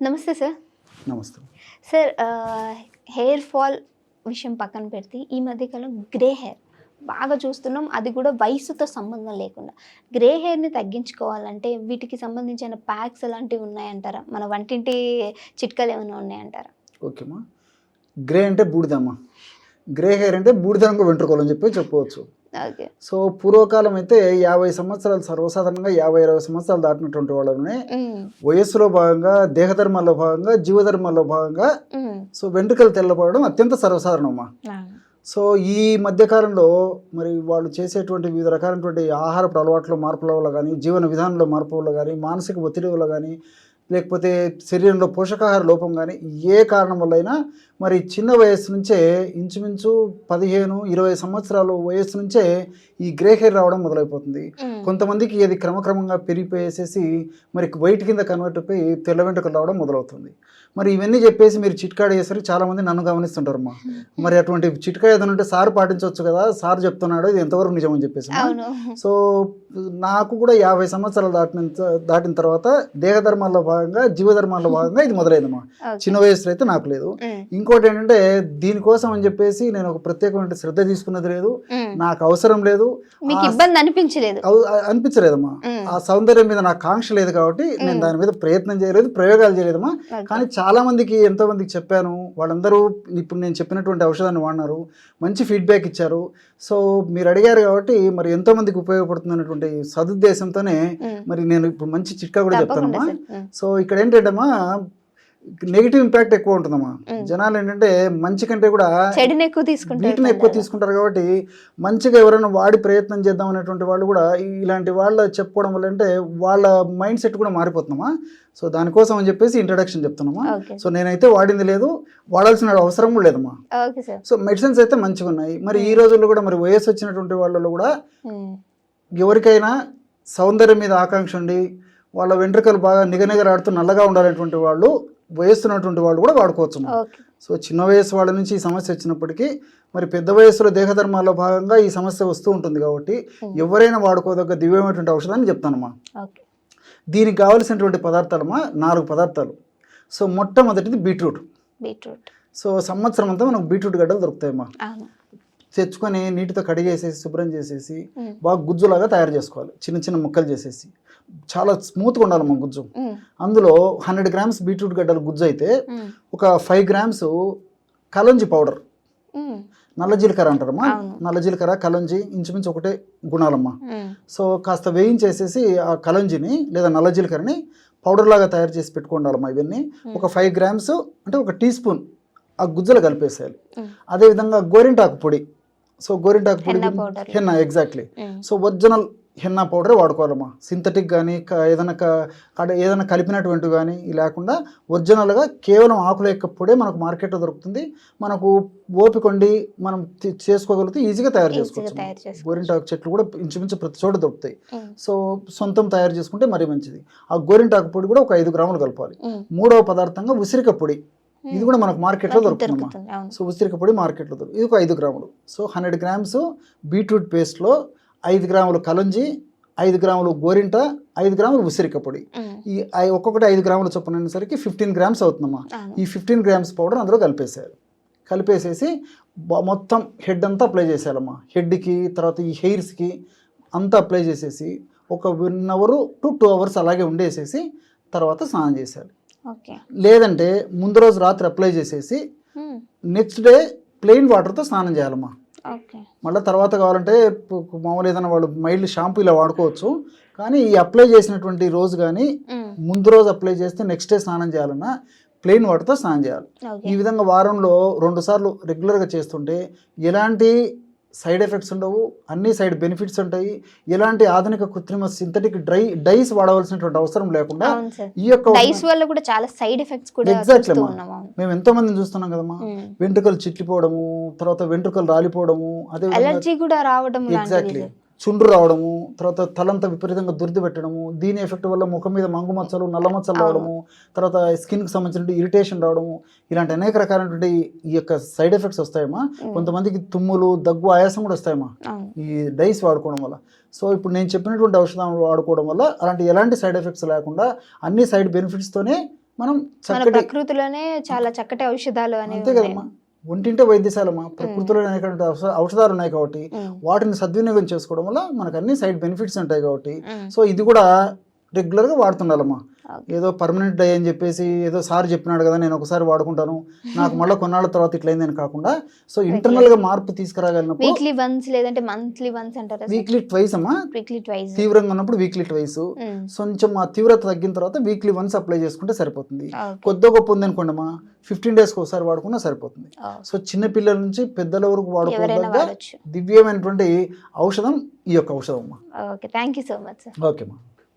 నమస్తే సార్. నమస్తే. Sir hair fall విషయం పక్కన పెడితే ఈ మధ్యకాలం గ్రే హెయిర్ బాగా చూస్తున్నాం. అది కూడా వయసుతో సంబంధం లేకుండా. గ్రే హెయిర్ని తగ్గించుకోవాలంటే వీటికి సంబంధించిన ప్యాక్స్ అలాంటివి ఉన్నాయంటారా? మన వంటింటి చిట్కాలు ఏమైనా ఉన్నాయంటారా? ఓకేమ్మా గ్రే అంటే బూడిదమ్మా. గ్రే హెయిర్ అంటే బూడిద రంగు వెంట్రుకలు అని చెప్పి చెప్పవచ్చు. సో పూర్వకాలం అయితే యాభై సంవత్సరాలు సర్వసాధారణంగా యాభై ఇరవై సంవత్సరాలు దాటినటువంటి వాళ్ళని వయస్సులో భాగంగా దేహధర్మాల్లో భాగంగా జీవధర్మాల్లో భాగంగా సో వెంట్రుకలు తెల్లపడడం అత్యంత సర్వసాధారణమ్మా సో ఈ మధ్యకాలంలో మరి వాళ్ళు చేసేటువంటి వివిధ రకాలైనటువంటి ఆహారపు అలవాట్ల మార్పుల వల్ల కానీ జీవన విధానంలో మార్పు వల్ల కానీ మానసిక ఒత్తిడి వల్ల కానీ లేకపోతే శరీరంలో పోషకాహార లోపం కానీ ఏ కారణం వల్ల అయినా మరి చిన్న వయస్సు నుంచే ఇంచుమించు పదిహేను ఇరవై సంవత్సరాలు వయస్సు నుంచే ఈ గ్రే హెయిర్ రావడం మొదలైపోతుంది. కొంతమందికి ఇది క్రమక్రమంగా పెరిగిపోయేసేసి మరి వైట్ కింద కన్వర్ట్ అయిపోయి తెల్ల వెంట్రుకలు రావడం మొదలవుతుంది. మరి ఇవన్నీ చెప్పేసి మీరు చిట్కాడ చేసరికి చాలా మంది నన్ను గమనిస్తుంటారు అమ్మా మరి అటువంటి చిట్కా ఏదైనా ఉంటే సార్ పాటించవచ్చు కదా సార్ చెప్తున్నాడు ఇది ఎంతవరకు నిజమని చెప్పేసి సో నాకు కూడా యాభై సంవత్సరాలు దాటిన దాటిన తర్వాత దేహధర్మాల్లో భాగంగా జీవధర్మాల్లో భాగంగా ఇది మొదలైందమ్మా. చిన్న వయసులో అయితే నాకు లేదు. ఇంకోటి ఏంటంటే దీనికోసం అని చెప్పేసి నేను ఒక ప్రత్యేకమైన శ్రద్ధ తీసుకున్నది లేదు. నాకు అవసరం లేదు. ఇబ్బంది అనిపించలేదు? అనిపించలేదమ్మా. ఆ సౌందర్యం మీద నాకు కాంక్ష లేదు కాబట్టి నేను దాని మీద ప్రయత్నం చేయలేదు ప్రయోగాలు చేయలేదమ్మా. కానీ చాలా మందికి ఎంతో మందికి చెప్పాను. వాళ్ళందరూ ఇప్పుడు నేను చెప్పినటువంటి ఔషధాన్ని వాడినారు. మంచి ఫీడ్బ్యాక్ ఇచ్చారు. సో మీరు అడిగారు కాబట్టి మరి ఎంతో మందికి ఉపయోగపడుతుంది అనేటువంటి సదుద్దేశంతోనే మరి నేను ఇప్పుడు మంచి చిట్కా కూడా చెప్తానమ్మా. ఉమ్, సో ఇక్కడ ఏంటంటమ్మా నెగిటివ్ ఇంపాక్ట్ ఎక్కువ ఉంటుందమ్మా. జనాలు ఏంటంటే మంచి కంటే కూడా చెడుని ఎక్కువ తీసుకుంటారు వీటిని ఎక్కువ తీసుకుంటారు కాబట్టి మంచిగా ఎవరైనా వాడి ప్రయత్నం చేద్దాం అనేటువంటి వాళ్ళు కూడా ఇలాంటి వాళ్ళు చెప్పుకోవడం వల్ల అంటే వాళ్ళ మైండ్ సెట్ కూడా మారిపోతున్నామా సో దానికోసం అని చెప్పేసి ఇంట్రడక్షన్ చెప్తున్నామా. సో నేనైతే వాడింది లేదు వాడాల్సిన అవసరం కూడా లేదమ్మా. సో మెడిసిన్స్ అయితే మంచిగా ఉన్నాయి. మరి ఈ రోజుల్లో కూడా మరి వయసు వచ్చినటువంటి వాళ్ళలో కూడా ఎవరికైనా సౌందర్యం మీద ఆకాంక్ష ఉండి వాళ్ళ వెంట్రుకలు బాగా నిగనిగలాడుతూ నల్లగా ఉండాలనేటువంటి వాళ్ళు వయస్సున్నటువంటి వాళ్ళు కూడా వాడుకోవచ్చు సో చిన్న వయసు వాళ్ళ నుంచి ఈ సమస్య వచ్చినప్పటికీ మరి పెద్ద వయసులో దేహధర్మాల్లో భాగంగా ఈ సమస్య వస్తూ ఉంటుంది కాబట్టి Hmm. ఎవరైనా వాడుకోదగ్గ దివ్యమైనటువంటి ఔషధాన్ని చెప్తానమ్మా. దీనికి కావలసినటువంటి పదార్థాలమ్మా నాలుగు పదార్థాలు. సో మొట్టమొదటిది బీట్రూట్. బీట్రూట్. సో సంవత్సరం అంతా మనకు బీట్రూట్ గడ్డలు దొరుకుతాయమ్మా. తెచ్చుకొని నీటితో కడిగేసేసి శుభ్రం చేసేసి బాగా గుజ్జులాగా తయారు చేసుకోవాలి. చిన్న చిన్న ముక్కలు చేసేసి. చాలా స్మూత్గా ఉండాలమ్మా గుజ్జు. ఉమ్, అందులో హండ్రెడ్ గ్రామ్స్ బీట్రూట్ గడ్డలు గుజ్జు అయితే ఒక ఫైవ్ గ్రామ్స్ కలంజి పౌడర్ నల్ల జీలకర్ర అంటారమ్మా. నల్ల జీలకర్ర కలంజి ఇంచుమించు ఒకటే గుణాలమ్మా. సో కాస్త వేయించేసేసి ఆ కలంజిని లేదా నల్ల జీలకర్రని పౌడర్ లాగా తయారు చేసి పెట్టుకోండాలమ్మా ఇవన్నీ. ఒక ఫైవ్ గ్రామ్స్ అంటే ఒక టీ స్పూన్ ఆ గుజ్జలు కలిపేసేయాలి. అదేవిధంగా గోరింటాకు పొడి. సో గోరింటాకు పొడి henna exactly so original henna పౌడరే వాడుకోవాలమ్మా. సింథటిక్ కానీ ఏదైనా ఏదైనా కలిపినటువంటి కానీ లేకుండా ఒరిజినల్గా కేవలం ఆకుల యొక్క పొడే మనకు మార్కెట్లో దొరుకుతుంది. మనకు ఓపికొండి మనం చేసుకోగలిగితే ఈజీగా తయారు చేసుకోవచ్చు. గోరింటాకు చెట్లు కూడా ఇంచుమించు ప్రతి చోట దొరుకుతాయి. సో సొంతం తయారు చేసుకుంటే మరీ మంచిది. ఆ గోరింటాకు పొడి కూడా ఒక ఐదు గ్రాములు కలపాలి. మూడవ పదార్థంగా ఉసిరిక పొడి. ఇది కూడా మనకు మార్కెట్లో దొరుకుతుంది సో ఉసిరిక పొడి మార్కెట్లో దొరుకుతుంది ఇది ఒక ఐదు గ్రాములు. సో హండ్రెడ్ గ్రామ్స్ బీట్రూట్ పేస్ట్లో ఐదు గ్రాములు కలంజి ఐదు గ్రాములు గోరింట ఐదు గ్రాములు ఉసిరిక పొడి. ఉమ్, ఈ ఒక్కొక్కటి ఐదు గ్రాముల చొప్పున అనేసరికి ఫిఫ్టీన్ గ్రామ్స్ అవుతుందమ్మా. ఈ ఫిఫ్టీన్ గ్రామ్స్ పౌడర్ అందులో కలిపేసేయాలి కలిపేసేసి మొత్తం హెడ్ అంతా అప్లై చేసేయాలమ్మా. హెడ్కి తర్వాత ఈ హెయిర్స్కి అంతా అప్లై చేసేసి ఒక one hour to two hours అలాగే ఉండేసేసి తర్వాత స్నానం చేసేయాలి. లేదంటే ముందు రోజు రాత్రి అప్లై చేసేసి నెక్స్ట్ డే ప్లెయిన్ వాటర్తో స్నానం చేయాలమ్మా. మళ్ళీ తర్వాత కావాలంటే మామూలు ఏదైనా వాళ్ళు మైల్డ్ షాంపూ ఇలా వాడుకోవచ్చు. కానీ ఈ అప్లై చేసినటువంటి రోజు కానీ ముందు రోజు అప్లై చేస్తే నెక్స్ట్ డే స్నానం చేయాలన్నా ప్లెయిన్ వాటర్తో స్నానం చేయాలి. ఈ విధంగా వారంలో రెండు సార్లు రెగ్యులర్గా చేస్తుంటే ఎలాంటి సైడ్ ఎఫెక్ట్స్ ఉండవు అన్ని సైడ్ బెనిఫిట్స్ ఉంటాయి. ఎలాంటి ఆధునిక కృత్రిమ సింథటిక్ డ్రై డైస్ వాడవలసినటువంటి అవసరం లేకుండా ఈ యొక్క డైస్ వల్ల కూడా చాలా సైడ్ ఎఫెక్ట్స్ కూడా అవును. మేము ఎంతో మందిని చూస్తున్నాం కదమ్మా. వెంట్రుకలు చిట్లిపోవడము తర్వాత వెంట్రుకలు రాలిపోవడము అదే అలర్జీ కూడా రావడం ఎగ్జాక్ట్లీ చుండ్రు రావడము తర్వాత తలంతా విపరీతంగా దుర్ది పెట్టడము దీని ఎఫెక్ట్ వల్ల ముఖం మీద మంగు మచ్చలు నల్ల మచ్చలు రావడము తర్వాత స్కిన్కి సంబంధించిన ఇరిటేషన్ రావడము ఇలాంటి అనేక రకాలైనటువంటి ఈ యొక్క సైడ్ ఎఫెక్ట్స్ వస్తాయమ్మా. కొంతమందికి తుమ్ములు దగ్గు ఆయాసం కూడా వస్తాయమ్మా. ఈ డైస్ వాడుకోవడం వల్ల. సో ఇప్పుడు నేను చెప్పినటువంటి ఔషధం వాడుకోవడం వల్ల అలాంటి ఎలాంటి సైడ్ ఎఫెక్ట్స్ లేకుండా అన్ని సైడ్ బెనిఫిట్స్తోనే మనం ప్రకృతిలోనే చాలా చక్కటి ఔషధాలు అనేవి అంతే కదమ్మా. ఒంటింటే వైద్యశాలమ్మా ప్రకృతిలో అనేటువంటి ఔష- ఔషధాలు ఉన్నాయి కాబట్టి వాటిని సద్వినియోగం చేసుకోవడం వల్ల మనకు అన్ని సైడ్ బెనిఫిట్స్ ఉంటాయి కాబట్టి సో ఇది కూడా రెగ్యులర్గా వాడుతుండాలమ్మా. ఏదో పర్మనెంట్ డై అని చెప్పేసి ఏదో సార్ చెప్పినాడు కదా నేను ఒకసారి వాడుకుంటాను. నాకు మళ్ళీ కొన్నాళ్ళ తర్వాత ఇట్లయింది అని కాకుండా సో ఇంటర్నల్గా మార్పు తీసుకురాగలిగినప్పుడు వీక్లీ వన్స్ లేదంటే మంత్లీ వన్స్ అంటారా వీక్లీ ట్వైస్ అమ్మా. Weekly twice. తీవ్రంగా ఉన్నప్పుడు వీక్లీ ట్వైస్. కొంచెం ఆ తీవ్రత తగ్గిన తర్వాత వీక్లీ వన్స్ అప్లై చేసుకుంటే సరిపోతుంది. కొద్ది గొప్ప ఉంది అనుకోండి అమ్మా ఫిఫ్టీన్ డేస్కి ఒకసారి వాడుకున్నా సరిపోతుంది. సో చిన్న పిల్లల నుంచి పెద్దల వరకు వాడచ్చు. దివ్యమైనటువంటి ఔషధం ఈ యొక్క ఔషధం అమ్మా. Okay. Thank you so much sir. Okay అమ్మా.